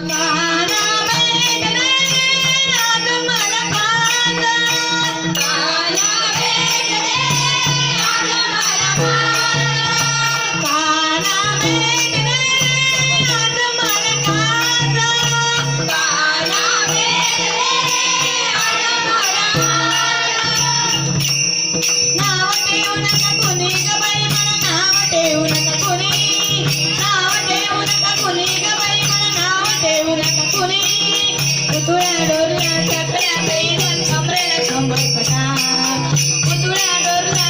now. Udula, udula.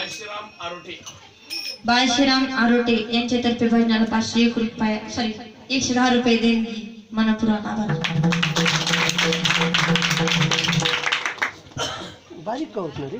बाळशीराम Arote. बाळशीराम Arote यांच्यातर्फे भजनाला पाचशे एक रुपया सॉरी एकशे दहा रुपये देणगी. मनपूर्वक आभार. बारीक